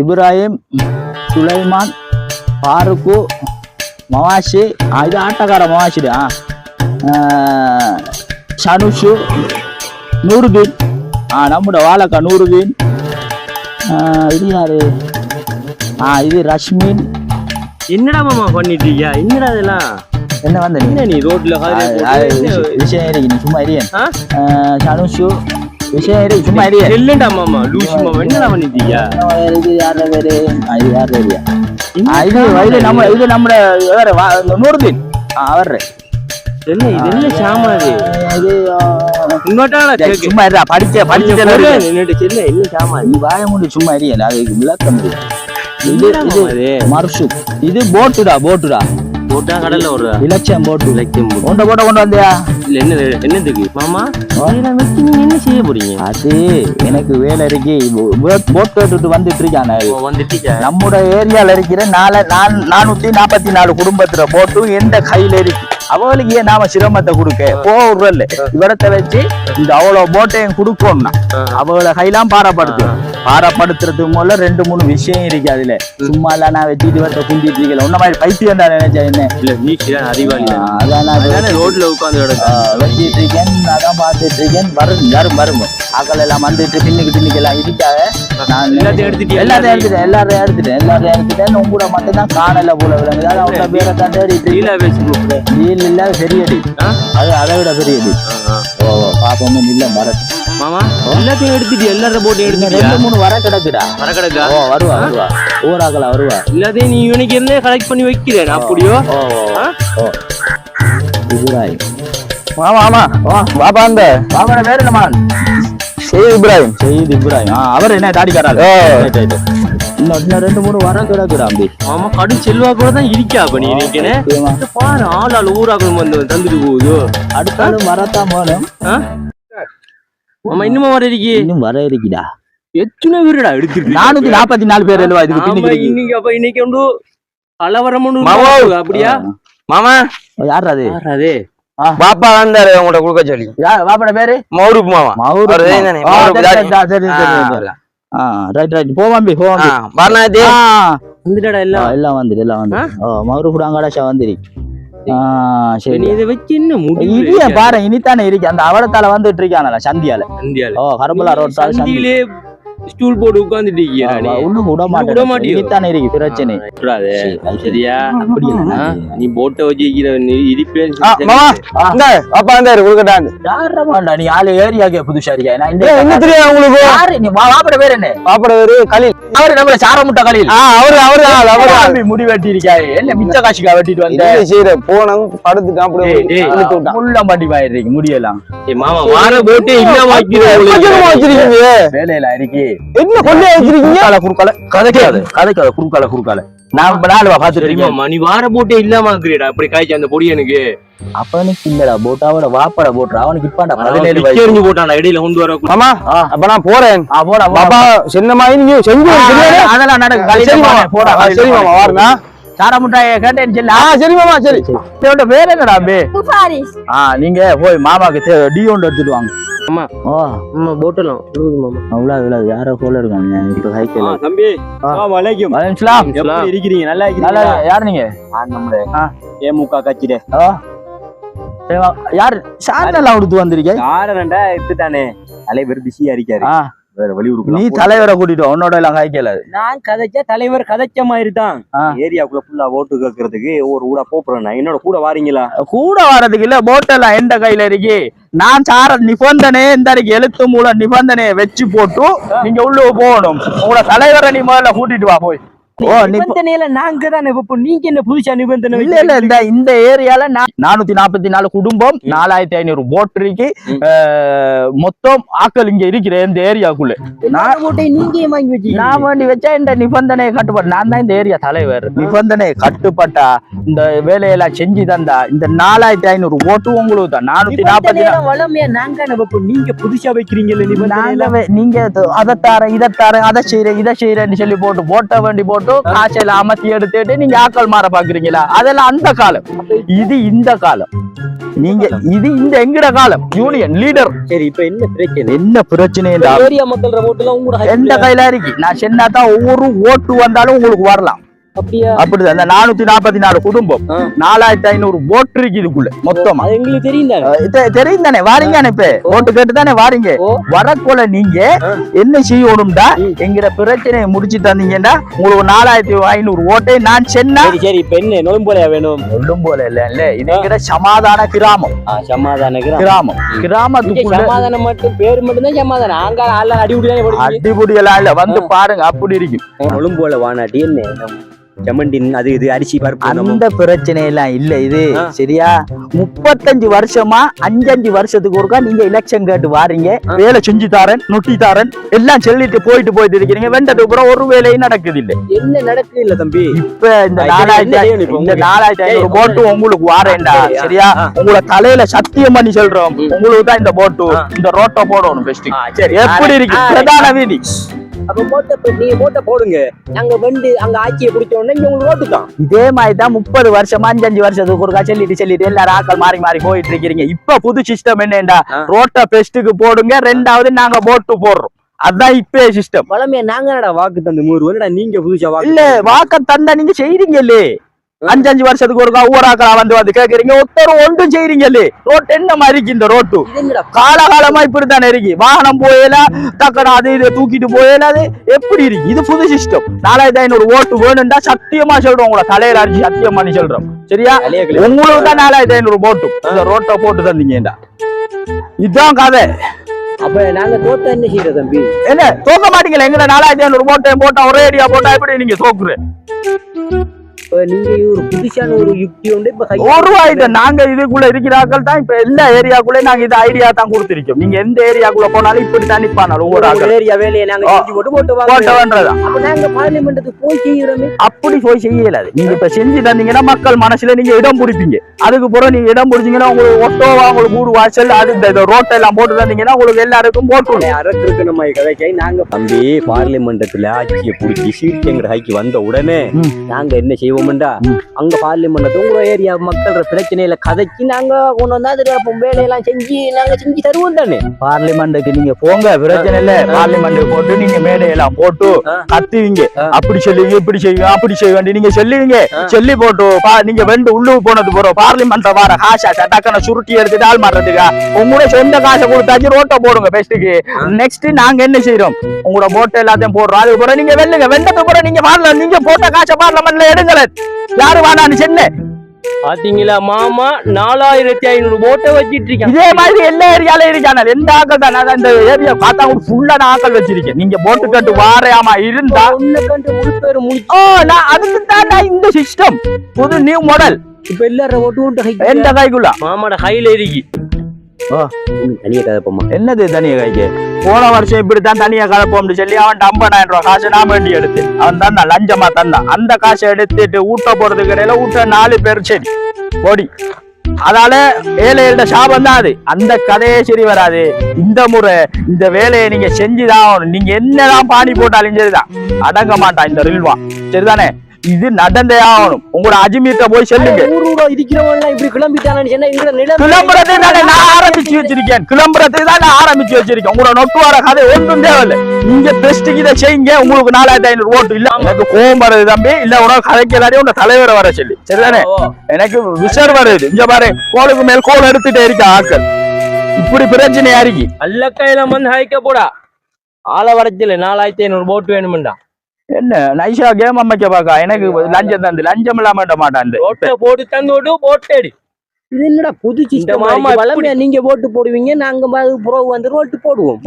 இப்ராஹிம் சுலைமான் ஃபாருக்கு மவாஷி இது ஆட்டக்கார மவாஷிடு ஷனுஷு நூறுதீன் ஆ நம்மட வாழக்கா நூறுதீன் இது யாரு? ஆ இது ரஷ்மின். என்னடா மாமா பண்ணிட்டீங்க என்னடா இதெல்லாம்? என்ன வந்த நீ? ரோட்ல விஷயம் இருக்கு நீ சும்மா ஆ? ஷனுஷு விஷயம் சும்மா இரியன் இல்லண்டா மாமா லூசி மாமா என்னடா பண்ணிட்டீங்க இது யார பேரு இது யார் பேரியா இது இது நம்ம இது நம்ம வேற நூறுதீன் ஆ அவர் என்ன இது என்ன சாமா இது உங்கள்கிட்ட டேய், சும்மா இருடா படிச்ச என்ன என்ன சாமா நீ வாய மூடி சும்மா இது போட்டுடா போட்டுடா போட்டா கடல்ல ஒரு இலட்சியம் போட்டு. போட்டு. கொண்ட போட்ட கொண்டு வந்தியா? இல்ல என்ன என்னதுக்கு? மாமா இதெல்லாம் வச்சு நீங்க என்ன செய்ய போறீங்க? அது எனக்கு வேலை இருக்கு. போட் கேட்டுட்டு வந்துட்டு இருக்கானே. ஓ, வந்துட்டீங்க நம்முட ஏரியால இருக்கிற நால நான் நானூத்தி நாற்பத்தி நாலு குடும்பத்துல போட்டும் எந்த கையில இருக்கு? அவளுக்கு ஏன் நாம சிரமத்தை கொடுக்க? போடுறல்ல இவரத்தை வச்சு இந்த அவ்வளவு போட்டையும் கொடுக்கணும்னா அவளை கையெல்லாம் பாரப்படுத்து பாரப்படுத்துறது மூல ரெண்டு மூணு விஷயம் இருக்கு அதுல. சும்மா இல்ல நான் வச்சுட்டு இவர்த்த குந்திட்டு இருக்கல. உன்ன மாதிரி பைத்தியம் தான் நினைச்சா என்ன? இல்ல நீ சரியான அறிவாளி அதான் ரோட்ல ஆ, வச்சிட்டு இருக்கேன் அதான் பார்த்துட்டு இருக்கேன். வரும் வரும் வரும். ஆக்கள் எல்லாம் வந்துட்டு பின்னுக்கு பின்னுக்கு எல்லாம் இருக்காங்க. நான் எல்லாத்தையும் எடுத்துட்டியா? எல்லாத்தையும் எடுத்துட்டேன் எல்லாரையும் எடுத்துட்டேன் எல்லாரையும் எடுத்துட்டேன். உங்க கூட மட்டும் தான் காணல போல விளங்குது அவங்க பேரை தான் தேடிட்டு இல்ல பெரியடி? அது அதை விட பெரியடி ஓ பாப்போமே இல்ல வர மாமா? எல்லாத்தையும் எடுத்துட்டு எல்லாரும் போட்டு எடுத்துட்டியா? ரெண்டு மூணு வர கிடக்குடா. வர கிடக்கா? ஓ வருவா வருவா. ஊராக்கலா வருவா. எல்லாத்தையும் நீ இவனுக்கு இருந்தே கலெக்ட் பண்ணி வைக்கிறேன். அப்படியோ? இப்ராஹிம். ஆமா ஆமா வா. வாப்பா அந்த பாப்பா பேர் என்னமான் செய்தி இப்ராஹிம். செய்து இப்ராஹிம். ஆ அவர் என்ன தாடிக்காராரு? ஓ. Right, right. இன்னும் ரெண்டு மூணு வர கிடக்குடா அம்பி மாமா கடும் செல்வா கூட தான் இருக்கா அப்ப நீ நினைக்கிறேன். பாரு ஆள் ஆள் ஊராக்கள் வந்து தந்துட்டு போகுது? அடுத்தாலும் வரத்தான் போகணும் ஆ? மாமா இன்னுமா வர இருக்கி? இன்னும் வர இருக்குடா. எத்தனை பேருடா நானூத்தி நாற்பத்தி நாலு பேர் இதுக்கு. இன்னைக்கு அப்ப இன்னைக்கு. உருவாகுது, அப்படியா? மாமா! யார் அது? யார் அது? பாப்பா வந்தாரு உங்கள்ட்ட கொடுக்க சொல்லி. பேரு? மௌரூப் மாமா. ரைட் ரைட் போவாம்பி போவாம்பி ஆ, எல்லாம். எல்லாம் வந்துடு எல்லாம் வந்து ஓ மவுரு குடாங்கடாஷா வந்துரு. ஆ சரி. இதை வச்சு என்ன இனிய பாரு இனித்தானே இருக்கு. அந்த அவலத்தால வந்துட்டு இருக்கானல சந்தியால. இந்தியால ஓ கரும்பலா ரோட் சந்தி சந்தியிலே ஸ்டூல் போட்டு உட்கார்ந்துட்டு இருக்கியா நீ? ஒண்ணு விட மாட்டேன் இருக்கு பிரச்சனை. விட்டுறாதே. சரி, சரி. சரியா? நீ போட்டை வச்சு இருக்கிற நீ கொடுக்கட்டாங்க யாரமாண்டா ஆளு ஏரியாக்கே புதுசா இருக்கியா? நான் என்ன தெரியும் உங்களுக்கு? யாரு நீ? வாப்பட பேர் என்ன? பாப்பட பேரு கலீல். அவரு நம்மள சார அவரு அவரு ஆள், அவரு முடி வெட்டி இருக்காரு என்ன? மிச்ச காசுக்கா வெட்டிட்டு வந்த? என்ன செய்யற போனோம் படுத்துட்டான் அப்படியே முள்ள மாட்டி பாயிருக்கு முடியலாம் மாமா வார போட்டு வேலையில இருக்கு. என்ன கொள்ளையா வச்சிருக்கீங்க? குறுக்கால குறுக்கால. கதைக்காது கதைக்காது குறுக்கால குறுக்கால. நான் நாலு பாத்துட்டு நீ வார போட்டே இல்லாம இருக்கிறீடா அப்படி காய்ச்சி அந்த பொடி எனக்கு. அப்பனுக்கு இல்லடா போட்டாவோட வாப்பட போட்டுற. அவனுக்கு இப்பாண்டா பதினேழு வயசு. எரிஞ்சு போட்டான் இடையில கொண்டு வர மாமா ஆ. அப்ப நான் போறேன். போடா பாப்பா சின்னமாயி நீங்க செஞ்சு ஆ, சரியானே? அதெல்லாம் நடக்கு போடா சரி மாமா வாருங்க சார முட்டாய கேட்டேன்னு சொல்லி ஆ சரி மாமா சரி. இதோட பேர் என்னடா பே Faris. ஆ நீங்க போய் மாமாக்கு டி ஒன்று எடுத்துட்டு வாங்க. ஆமா. ஓ. ஆமா போட்டலாம் மாமா. அவ்வளோ அவ்வளோ யாரோ போல இருக்காங்க இப்போ ஹைக்கில் தம்பி. வலைக்கும் எப்படி இருக்கிறீங்க? நல்லா நல்லா இருக்கிறீங்களா? யார் நீங்க? நம்மளே. ஆ. ஏமுக கட்சியில ஓ சரி, வா. யார்? சார்னெல்லாம் கொடுத்து வந்திருக்கேன் காரணண்டா எடுத்துட்டானே. தலைவர் பிஸியா இருக்காரு. வேற வெளியூருக்கு நீ தலைவரை கூட்டிட்டு உன்னோட எல்லாம் ஹைக்கல நான் கதைச்ச தலைவர் கதைச்ச மாதிரி தான். ஏரியாக்குள்ள ஃபுல்லா ஓட்டு கேட்கறதுக்கு ஒரு ஊடா போறேன் என்னோட கூட வாரீங்களா? கூட வர்றதுக்கு இல்ல போட்டெல்லாம் எந்த கையில இருக்கு? நான் சார நிபந்தனை இந்த எழுத்து மூலம் நிபந்தனையை வச்சு போட்டு நீங்க உள்ள போகணும். உங்களோட தலைவரை நீ முதல்ல கூட்டிட்டு வா போய். ஓ நிப- நிபந்தனையில நாங்க தானே வைப்போம்? நீங்க என்ன புதுசா நிபந்தனை இல்ல இல்ல இந்த இந்த ஏரியால நானூத்தி நாற்பத்தி நாலு குடும்பம் நாலாயிரத்தி ஐநூறு போட் இருக்கு. அஹ், மொத்தம் ஆக்கள் இங்க இருக்கிற இந்த ஏரியாக்குள்ள. நான் ஓட்டை நீங்க வாங்கி நான் வச்சா இந்த நிபந்தனையை கட்டுப்பட்ட நான் தான் இந்த ஏரியா தலைவர். நிபந்தனை கட்டுப்பட்டா இந்த வேலையெல்லாம் செஞ்சு தந்தா இந்த நாலாயிரத்தி ஐநூறு ஓட்டு உங்களுக்கு தான். நானூத்தி நாற்பத்தி வளமையா நாங்க தானே வைப்போம்? நீங்க புதுசா வைக்கிறீங்கல்ல நாங்க அதை தாரேன் இதை தாரேன் அதை செய்யறேன் இதை செய்யறேன்னு சொல்லி போட்டு போட்ட வேண்டி போட்டு போட்டு காசையில அமர்த்தி எடுத்துட்டு நீங்க ஆக்கள் மாற பாக்குறீங்களா அதெல்லாம் அந்த காலம். இது இந்த காலம். நீங்க இது இந்த எங்கட காலம்? யூனியன் லீடர் சரி இப்ப என்ன பிரச்சனை? என்ன பிரச்சனை ஏரியா மக்கள் ஓட்டு எல்லாம் எந்த கையில இருக்கு? நான் சொன்னாதான் ஒவ்வொரு ஓட்டு வந்தாலும் உங்களுக்கு வரலாம். அப்படிதான். அந்த நானூத்தி நாற்பத்தி நாலு குடும்பம். நாலாயிரத்தி ஐநூறு ஓட்டு இருக்கு இதுக்குள்ள மொத்தமா. எங்களுக்கு தெரியும் தானே தெரியும் வாரீங்க இப்ப ஓட்டு கேட்டு தானே வாரீங்க? ஓ. வரக்குள்ள நீங்க என்ன செய்யணும்டா? எங்கிற பிரச்சனையை முடிச்சு தந்தீங்கன்னா உங்களுக்கு நாலாயிரத்தி ஐநூறு ஓட்டை நான் சென்னா சரி இப்ப என்ன? வேணும்? சொல்லும் போல இல்ல இல்ல. இதுங்கிற சமாதான கிராமம். சமாதான கிராமம். கிராமத்துக்குள்ள சமாதானம் மட்டும் பேர் மட்டும் தான் சமாதானம். அங்க ஆள அடிபடி தானே போடுவீங்க? அடிபுடி எல்லாம் இல்ல. வந்து பாருங்க அப்படி இருக்கும். நொழும்போல வானாட்டி என்ன? செம்மண்டின் அது இது அரிசி பருப்பு அந்த பிரச்சனை எல்லாம் இல்ல இது. சரியா? முப்பத்தஞ்சு வருஷமா அஞ்சஞ்சு வருஷத்துக்கு ஒருக்கா நீங்க எலெக்ஷன் கேட்டு வாரீங்க. வேலை செஞ்சு தாரேன் நொட்டி தாரேன். எல்லாம் சொல்லிட்டு போயிட்டு போயிட்டு இருக்கிறீங்க. வெண்டதுக்கு அப்புறம் ஒரு வேலையும் நடக்குது இல்ல என்ன நடக்குது இல்ல தம்பி? இப்ப இந்த நாலாயிரத்தி இந்த ஐநூறு போட்டு உங்களுக்கு வாரேன்டா. சரியா. உங்களை தலையில சத்தியம் பண்ணி சொல்றோம். உங்களுக்கு தான் இந்த போட்டு. இந்த ரோட்டை போடணும் பெஸ்ட். எப்படி இருக்கு? பிரதான வீதி. அப்ப போட்ட இப்ப நீங்க போட்ட போடுங்க. அங்க வந்து அங்க ஆட்சியை பிடிச்ச உடனே இங்க உங்களுக்கு ஓட்டு தான். இதே மாதிரி தான் முப்பது வருஷமா அஞ்சஞ்சு வருஷத்துக்கு ஒருக்கா சொல்லிட்டு சொல்லிட்டு எல்லாரும் ஆக்கள் மாறி மாறி போயிட்டு இருக்கிறீங்க. இப்ப புது சிஸ்டம் என்னண்டா. ரோட்ட பெஸ்ட்டுக்கு போடுங்க ரெண்டாவது நாங்க போட்டு போடுறோம். அதான் இப்பே சிஸ்டம் பழமையா நாங்க என்னடா வாக்கு தந்து நூறு வருடா நீங்க புதுசா வாக்கு இல்ல வாக்க தந்தா நீங்க செய்றீங்களே அஞ்சஞ்சு வருஷத்துக்கு ஒருக்கா ஒவ்வொரு ஆக்களா வந்து வந்து கேக்குறீங்க. ஒருத்தர் ஒன்றும் செய்றீங்களே ரோட் என்ன மாதிரி இருக்கு இந்த ரோட்டு? காலகாலமா இப்படித்தானே இருக்கு. வாகனம் போயல டக்குனு அது இதை தூக்கிட்டு போயல அது எப்படி இருக்கு? இது புது சிஸ்டம் நாலாயிரத்தி ஐநூறு ஓட்டு வேணும்டா சத்தியமா சொல்றோம் உங்களை. தலையில அடிச்சு சத்தியம் பண்ணி சொல்றோம். சரியா. உங்களுக்கு தான் நாலாயிரத்தி ஐநூறு போட்டு இந்த ரோட்டை போட்டு தந்தீங்கடா. இதுதான் கதை. அப்ப நாங்க தோத்த என்ன செய்யற தம்பி? என்ன? தோக்க மாட்டீங்களா எங்க நாலாயிரத்தி ஐநூறு போட்டு போட்டா ஒரே அடியா போட்டா எப்படி நீங்க தோக்குற இப்ப நீங்க ஒரு புதுசான ஒரு யுக்தி உண்டு இப்ப கை- ஒரு ரூபாய்க்கு நாங்க இதுக்குள்ள இருக்கிறாக்கள் தான் இப்ப எல்லா ஏரியாக்குள்ளே நாங்க இது ஐடியா தான் கொடுத்திருக்கோம். நீங்க எந்த ஏரியாக்குள்ள போனாலும் இப்படி தான் நிப்பானாலும் ஒவ்வொரு ஒரு ஆக்கள் ஏரியா வேலையை நாங்க. செஞ்சு போட்டு போட்டு வாங்க போட்டவன்றதா அப்ப நாங்க பார்லிமெண்ட்டுக்கு போய் செய்யறோமே. அப்படி போய் செய்யலாது. நீங்க இப்ப செஞ்சு தந்தீங்கன்னா மக்கள் மனசுல நீங்க இடம் பிடிப்பீங்க. அதுக்கு பிறகு நீங்க இடம் பிடிச்சீங்கன்னா உங்களுக்கு ஒட்டோவா உங்களுக்கு வாசல் அது இந்த ரோட்டை எல்லாம் போட்டு தந்தீங்கன்னா உங்களுக்கு எல்லாருக்கும் போட்டு அரசுக்கு நம்ம கதைக்கை நாங்க தம்பி பார்லிமெண்டத்துல ஆட்சியை பிடிச்சி சீட் எங்க ஹைக்கு வந்த உடனே. நாங்க என்ன செய்வோம்டா. அங்க பார்லிமெண்ட் உங்க ஏரியா மக்கள் பிரச்சனையில கதைச்சு நாங்க கொண்டு வந்தா அப்ப வேலையெல்லாம் செஞ்சு நாங்க செஞ்சு தருவோம் தானே. பார்லிமெண்ட்டுக்கு நீங்க போங்க. பிரச்சனை இல்ல. பார்லிமெண்ட் போட்டு நீங்க மேடையெல்லாம் போட்டு. கத்துவீங்க. அப்படி சொல்லுவீங்க இப்படி செய்வீங்க அப்படி செய்வேன் நீங்க சொல்லுவீங்க. சொல்லி போட்டு பா- நீங்க வெண்டு உள்ளுக்கு போனது போறோம் பார்லிமெண்ட் வர காசா டக்குன சுருட்டி எடுத்துட்டு ஆள் மாட்டுறதுக்கா உங்களுடைய சொந்த காசை கொடுத்தாச்சு ரோட்டை போடுங்க பெஸ்ட்டுக்கு நெக்ஸ்ட் நாங்க என்ன செய்யறோம் உங்களோட போட்டோ எல்லாத்தையும் போடுறோம். அதுக்கு பிறகு நீங்க வெல்லுங்க. வெண்டதுக்கு பிறகு நீங்க பார்ல நீங்க போட்ட காசை பார்லமெண்ட்ல எடுங்கள யாரு வேணான்னு சொன்ன பாத்தீங்களா மாமா? நாலாயிரத்தி ஐநூறு போட்டை வச்சிட்டு இருக்கேன் இதே மாதிரி எல்லா ஏரியால இருக்கான எந்த ஆக்கள் தான்? இந்த ஏரியா பார்த்தா ஃபுல்லா நான் ஆக்கள் வச்சிருக்கேன். நீங்க போட்டு கட்டு வாரையாமா இருந்தா கண்டு முழு பேரும் முழு ஓ நான் அதுக்கு தான் இந்த சிஸ்டம் புது நியூ மாடல் இப்ப எல்லாரும் ஓட்டு ஓட்டு எந்த கைக்குள்ள மாமாட கையில இருக்கு. தனியா கதைப்போமா என்னது தனியா கைக்கு போன வருஷம் இப்படித்தான் தனியா கலப்போம்னு சொல்லி அவன் ஐம்பதாயிரம் ரூபாய் காசு நான் வேண்டி எடுத்து அவன் தந்தான் லஞ்சமா தந்தான். அந்த காசை எடுத்துட்டு ஊட்ட போறதுக்கு இடையில ஊட்ட நாலு பேர் சரி. ஓடி. அதால ஏழைகளோட சாபம் தான் அது. அந்த கதையே சரி வராது. இந்த முறை இந்த வேலையை நீங்க செஞ்சுதான் ஆகணும். நீங்க என்னதான் பாணி போட்டாலும் சரிதான். அடங்க மாட்டான் இந்த ரில்வா. சரிதானே? இது நடந்தே ஆகணும் உங்களோட அஜிமீர்ட்ட போய் சொல்லுங்க. கிளம்புறதை தானே நான் ஆரம்பிச்சு வச்சிருக்கேன். கிளம்புறதை தான் நான் ஆரம்பிச்சு வச்சிருக்கேன். உங்களோட நொட்டு வர கதை ஒன்றும் தேவையில்லை. நீங்க பெஸ்ட்டுக்கு இதை செய்யுங்க. உங்களுக்கு நாலாயிரத்தி ஐநூறு ஓட்டு இல்ல எனக்கு கோவம் வருது தம்பி. இல்ல உனக்கு கதைக்கு எல்லாரையும் உங்க தலைவரை வர சொல்லி. சரிதானே? எனக்கு விசர் வருது. இங்க பாரு கோலுக்கு மேல் கோல் எடுத்துட்டே இருக்க ஆட்கள். இப்படி பிரச்சனையா இருக்கு. அல்ல கையில வந்து ஹைக்க போடா. ஆள வரச்சில நாலாயிரத்தி ஐநூறு போட்டு வேணுமெண்டா. என்ன? நைஷா கேம் அமைக்க பாக்கா எனக்கு லஞ்சம் தந்து லஞ்சம் இல்லாம மாட்டான் போட்டை போட்டு தந்து போட்டேடி இது என்னடா புது சிஸ்டம் நீங்க ஓட்டு போடுவீங்க நாங்க புறவு வந்து ஓட்டு போடுவோம்.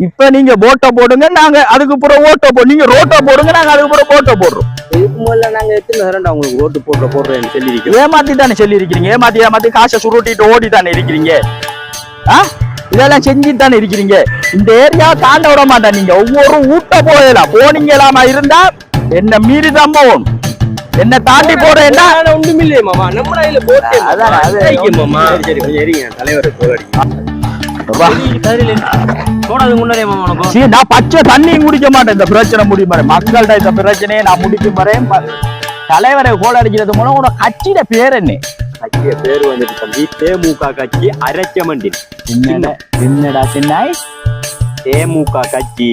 இப்ப நீங்க போட்டோ போடுங்க நாங்க அதுக்கு பிறகு ஓட்டோ போ நீங்க ரோட்டோ போடுங்க நாங்க அதுக்கு பிறகு போட்டோ போடுறோம். இதுக்கு முதல்ல நாங்க எத்தனை உங்களுக்கு ஓட்டு போடுற போடுறேன்னு சொல்லியிருக்கோம்? ஏமாத்தி தானே சொல்லி இருக்கிறீங்க ஏமாத்தி ஏமாத்தி காசை சுருட்டிட்டு ஓடி தானே இருக்கிறீங்க? ஆ? இதெல்லாம் செஞ்சுட்டு தானே இருக்கிறீங்க. இந்த ஏரியா தாண்ட விட மாட்டேன் நீங்க. ஒவ்வொரு ஊட்ட போயலாம் போனீங்களாமா இருந்தா என்ன மீறி தான் போகணும் என்ன தாண்டி போறேன்னா ஒண்ணுமில்லையே மாமா. நம்ம கையில போட்டே அதான், அது மாமா. சரி கொஞ்சம் இருங்க. தலைவர் நான் பச்சை தண்ணியும் குடிக்க மாட்டேன். இந்த பிரச்சனை முடியும் மக்கள்கிட்ட இந்த பிரச்சனையை நான் முடிக்கும் வரை ம- தலைவரை கோல் அடிக்கிறது மூலம் உனக்கு கட்சியில பேர் என்ன? கட்சிய பேர் வந்துட்டு தம்பி தேமுக கட்சி அரைச்சமண்டின் என்னடா சின்னாய்? தேமுக கட்சி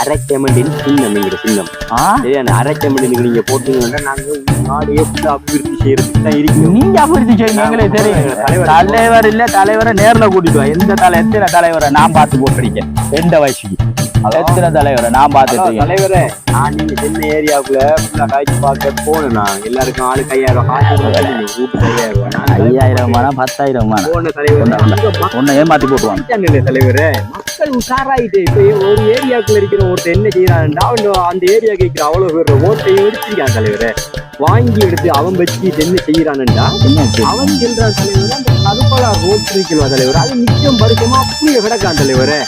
அரைச்சமண்டின் சின்னம் எங்கிற சின்னம். சரியான அரைச்சமண்டின் நீங்க போட்டீங்கன்னா நாங்க நாடு எப்படி அபிவிருத்தி செய்யறதுக்கு தான் நீங்க அபிவிருத்தி செய்யுங்க எங்களுக்கு தெரியும். தலைவர். இல்ல தலைவரை நேர்ல கூட்டிட்டு எந்த தலை எத்தனை தலைவரை நான் பார்த்து போட்டிருக்கேன் எந்த வயசுக்கு. எத்தனை தலைவரை? நான் பார்த்துட்டு. தலைவரே. நான் நீங்க சின்ன ஏரியாவுக்குள்ள ஃபுல்லா காய்ச்சி பார்க்க போனேன் நான். எல்லாருக்கும் கொடுத்தாங்க. வீட்டுக்கு ஐயாயிரம் ரூபாய். நான் ஐயாயிரம் வேணா பத்தாயிரம் வேணா போன தலைவர். உன்னை ஏமாத்தி போட்டுவாங்க தலைவரே. மக்கள் உஷாராயிட்டு இப்ப ஒரு ஏரியாக்குள்ள இருக்கிற ஒருத்தர் என்ன செய்யறான்டா அவன் அந்த ஏரியா கேட்கிற அவ்வளவு பேர் ஓட்டையும் எடுத்திருக்கான் தலைவரே. வாங்கி எடுத்து அவன் வச்சு என்ன செய்யறான்டா அவன் சொல்றான் தலைவர் அந்த கருப்பலா ரோட் இருக்குல்வா தலைவர். அது நிச்சயம் பருக்கமா அப்படியே கிடக்கான் தலைவரே.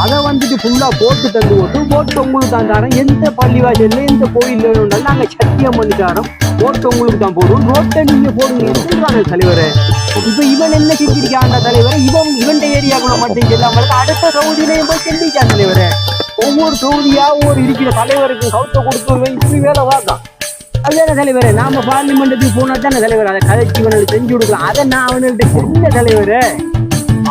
அதை வந்துட்டு ஃபுல்லாக போட்டு தந்து போட்டு போட்டு உங்களுக்கு தான் தரோம் எந்த பள்ளிவாசல்ல எந்த கோயில் வேணும்னாலும் நாங்கள் சத்தியம் பண்ணி தரோம் போட்டு உங்களுக்கு தான் போடுவோம் ரோட்டை நீங்க போடுங்க. சொல்றாங்க தலைவரே? இப்போ இவன் என்ன செஞ்சிருக்காங்க தலைவரை? இவன் இவன் ஏரியாக்குள்ள மட்டும் செல்லாம அடுத்த தொகுதியிலையும் போய் செஞ்சிருக்கான் தலைவரே. ஒவ்வொரு தொகுதியாக ஒவ்வொரு இருக்கிற தலைவருக்கு கவுத்த கொடுத்துருவேன் இப்படி வேலை பார்த்தான். அதுதானே தலைவர்? நாம பார்லிமெண்ட்டுக்கு போனா தானே தலைவர்? அதை கதைச்சி இவனுக்கு செஞ்சு கொடுக்கலாம். அதை நான் அவனுக்கு செஞ்ச தலைவர்.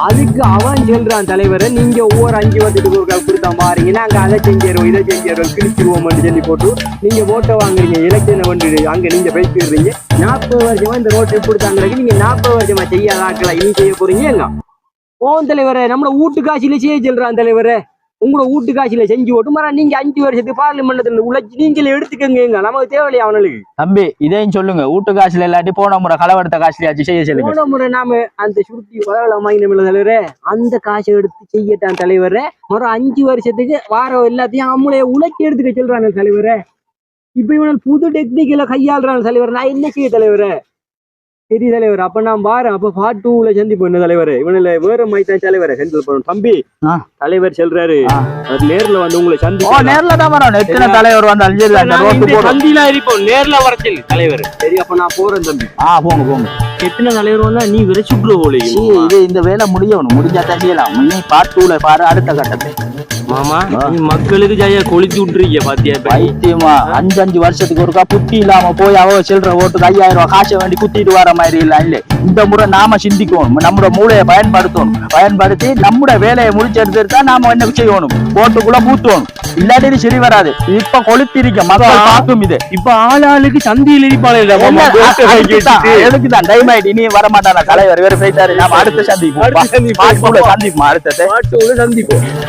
அதுக்கு அவன் சொல்றான் தலைவரை நீங்க ஒவ்வொரு அஞ்சு வருஷத்துக்கு ஒரு கொடுத்தா பாருங்க நாங்க அதை செஞ்சிருவோம் இதை செஞ்சிருவோம் கிழிச்சிருவோம்னு சொல்லி போட்டு நீங்க ஓட்டை வாங்குறீங்க எலெக்ஷனை வந்து அங்க நீங்க பேசிடுறீங்க நாற்பது வருஷமா இந்த ரோட்டை இப்படி நீங்க நாற்பது வருஷமா செய்யாத ஆக்கலாம் இனி செய்ய போறீங்க எங்க? ஓன் தலைவரே நம்மள வீட்டு காசில செய்ய சொல்றான் தலைவரே. உங்களோட வீட்டு காசில செஞ்சு போட்டு மரம் நீங்க அஞ்சு வருஷத்துக்கு பார்லிமெண்ட்ல உழைச்சி நீங்களே எடுத்துக்கங்க நமக்கு தேவையில்லையா அவனுக்கு? தம்பி இதையும் சொல்லுங்க. வீட்டு காசுல இல்லாட்டி போன முறை களவெடுத்த காசுலயாச்சும் செய்ய சொல்லுங்க. போன முறை நாம அந்த சுருட்டி வளவளமாயின தலைவரே அந்த காசை எடுத்து செய்யட்டான் தலைவரே. மறும் அஞ்சு வருஷத்துக்கு வாரம் எல்லாத்தையும் அம்முளைய உழைச்சி எடுத்துக்க சொல்றாங்க தலைவரே. இப்ப இவன் புது டெக்னிக்கல கையாளுறான் தலைவர். நான் என்ன செய்ய தலைவரே? சரி தலைவர் அப்ப நான் பாரு அப்ப பார்ட் டூல சந்திப்போம் என்ன தலைவர். இவனில் வேற மைத்தான் தலைவரை செந்தில் பண்ணணும் தம்பி. தலைவர் சொல்றாரு. நேர்ல வந்து உங்களை சந்தி நேர்ல தான் வரணும் எத்தனை தலைவர் ரோட்டு போடும் சந்தியில இருப்போம். நேர்ல வரச்சல் தலைவர். சரி அப்ப நான் போறேன் தம்பி. ஆ போங்க போங்க. எத்தனை தலைவர் வந்தா நீ விரைச்சு போலையும் இது இந்த வேலை முடியணும். முடிஞ்சாதான் செய்யலாம் நீ பார்ட் டூல பாரு அடுத்த கட்டத்தை மாமா ஆ. நீ மக்களுக்கு ஜாயா கொளுத்தி விட்டுருக்கீங்க பாத்தியா? வைத்தியமா அஞ்சு அஞ்சு வருஷத்துக்கு ஒருக்கா புத்தி இல்லாம போய் அவ செல்ற ஓட்டுக்கு ஐயாயிரம் ரூபாய் காசை வேண்டி குத்திட்டு வர மாதிரி இல்ல இல்ல. இந்த முறை நாம சிந்திக்கணும் நம்மளோட மூளையை பயன்படுத்தணும். பயன்படுத்தி நம்மளோட வேலையை முடிச்செடுத்துட்டு தான் நாம என்ன செய்யணும்? ஓட்டுக்குள்ள பூத்தணும். இல்லாட்டி இது சரி வராது. இப்ப கொளுத்திருக்க மக்கள் பார்க்கும் இது. இப்ப ஆள் ஆளுக்கு சந்தியில அ- அதுக்குதான், அதுக்குதான். டைம் ஆயிட்டு இனி வர மாட்டான தலைவர் வேற போயிட்டாரு. நாம அடுத்த சந்திப்போம். அடுத்த சந்திப்போம். அடுத்தது. சந்திப்போம்.